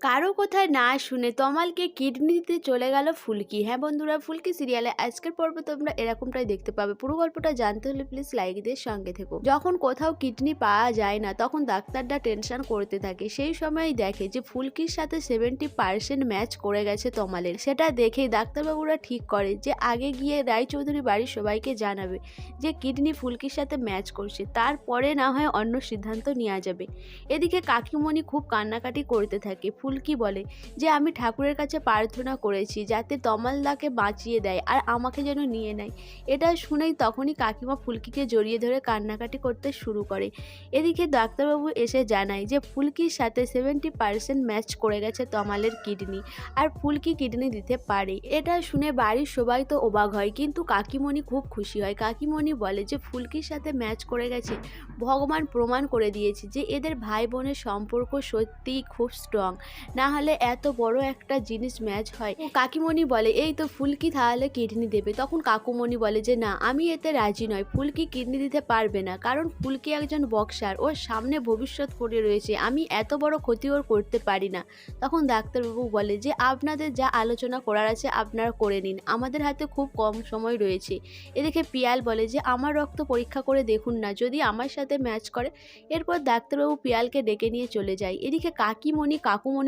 কারও কোথায় না শুনে তমালকে কিডনি দিতে চলে গেল ফুলকি। হ্যাঁ বন্ধুরা, ফুলকি সিরিয়ালে আজকের পর্বে তোমরা এরকমটাই দেখতে পাবে। পুরো গল্পটা জানতে হলে প্লিজ লাইক দিয়ে সঙ্গে থেকো। যখন কোথাও কিডনি পাওয়া যায় না, তখন ডাক্তাররা টেনশন করতে থাকে। সেই সময়ই দেখে যে ফুলকির সাথে সেভেন্টি পার্সেন্ট ম্যাচ করে গেছে তমালের। সেটা দেখেই ডাক্তারবাবুরা ঠিক করে যে আগে গিয়ে রায়চৌধুরী বাড়ির সবাইকে জানাবে যে কিডনি ফুলকির সাথে ম্যাচ করছে। তারপরে না হয় অন্য সিদ্ধান্ত নেওয়া যাবে। এদিকে কাকিমণি খুব কান্নাকাটি করতে থাকে। ফুলকি বলে? যে আমি ঠাকুরের কাছে প্রার্থনা করেছি যাতে তমালদাকে বাঁচিয়ে দেয় আর আমাকে যেন নিয়ে নেয়। এটা শুনেই তখনই কাকিমা ফুলকিকে জড়িয়ে ধরে কান্নাকাটি করতে শুরু করে। এদিকে ডাক্তারবাবু এসে জানায় যে ফুলকির সাথে সেভেন্টি পার্সেন্ট ম্যাচ করে গেছে তমালের কিডনি আর ফুলকি কিডনি দিতে পারে। এটা শুনে বাড়ির সবাই তো অবাক হয় কিন্তু কাকিমণি খুব খুশি হয়। কাকিমণি বলে যে ফুলকির সাথে ম্যাচ করে গেছে। ভগবান প্রমাণ করে দিয়েছে যে এদের ভাই বোনের সম্পর্ক সত্যিই খুব স্ট্রং না হলে এত বড় একটা জিনিস ম্যাচ হয়। কাকিমণি বলে, এই তো ফুলকি তাহলে কিডনি দেবে। তখন কাকুমণি বলে যে, না, আমি এতে রাজি নয় ফুলকি কিডনি দিতে পারবে না, কারণ ফুলকি একজন বক্সার ওর সামনে ভবিষ্যৎ পড়ে রয়েছে। আমি এত বড় ক্ষতি ওর করতে পারি না। তখন ডাক্তারবাবু বলে যে, আপনাদের যা আলোচনা করার আছে আপনারা করে নিন। আমাদের হাতে খুব কম সময় রয়েছে। এদিকে পিয়াল বলে যে, আমার রক্ত পরীক্ষা করে দেখুন না। যদি আমার সাথে ম্যাচ করে, এরপর ডাক্তারবাবু পিয়ালকে ডেকে নিয়ে চলে যায়। এদিকে কাকিমণি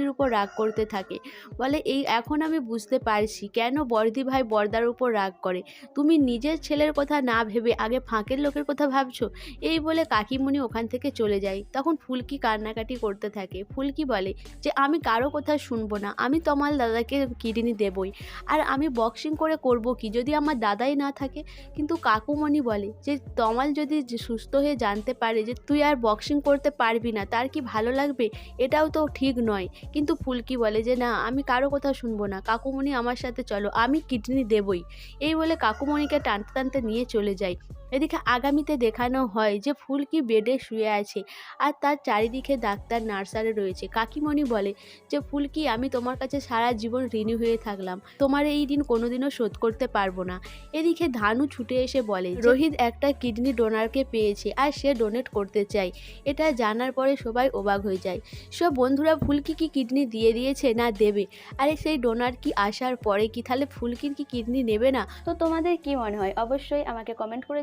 কাকুমণির উপর রাগ করতে থাকে। বলে, এই, এখন আমি বুঝতে পারছি কেন বর্দি ভাই বর্দার উপর রাগ করে। তুমি নিজের ছেলের কথা না ভেবে আগে ফাঁকের লোকের কথা ভাবছ? এই বলে কাকিমণি ওখান থেকে চলে যায়। তখন ফুলকি কান্নাকাটি করতে থাকে। ফুলকি বলে, যে, আমি কারও কথা শুনব না। আমি তমাল দাদাকে কিডনি দেবই। আর আমি বক্সিং করে করব কি, যদি আমার দাদাই না থাকে? কিন্তু কাকুমণি বলে, যে, তমাল যদি সুস্থ হয়ে জানতে পারে যে, তুই আর বক্সিং করতে পারবি না, তার কি ভালো লাগবে? এটাও তো ঠিক নয়। কিন্তু ফুলকি বলে যে, না, আমি কারও কথা শুনব না। কাকুমণি আমার সাথে চলো, আমি কিডনি দেবই। এই বলে কাকুমণিকে টানতে টানতে নিয়ে চলে যায়। এদিকে আগামীতে দেখানো হয় যে ফুলকি বেডে শুয়ে আছে আর তার চারিদিকে ডাক্তার, নার্সারে রয়েছে। কাকিমণি বলে যে ফুলকি আমি তোমার কাছে সারা জীবন ঋণী হয়ে থাকলাম। তোমার এই ঋণ কোনোদিনও শোধ করতে পারব না। এদিকে ধানু ছুটে এসে বলে, রোহিত একটা কিডনি ডোনারকে পেয়েছে আর সে ডোনেট করতে চায়। এটা জানার পরে সবাই অবাক হয়ে যায়। সব বন্ধুরা ফুলকি কি কিডনি দিয়ে দিয়েছে না দেবে? আরে সেই ডোনার কি আসার পরে কি তাহলে ফুলকির কি কিডনি নেবে না? তো তোমাদের কি মনে হয়? অবশ্যই আমাকে কমেন্ট করে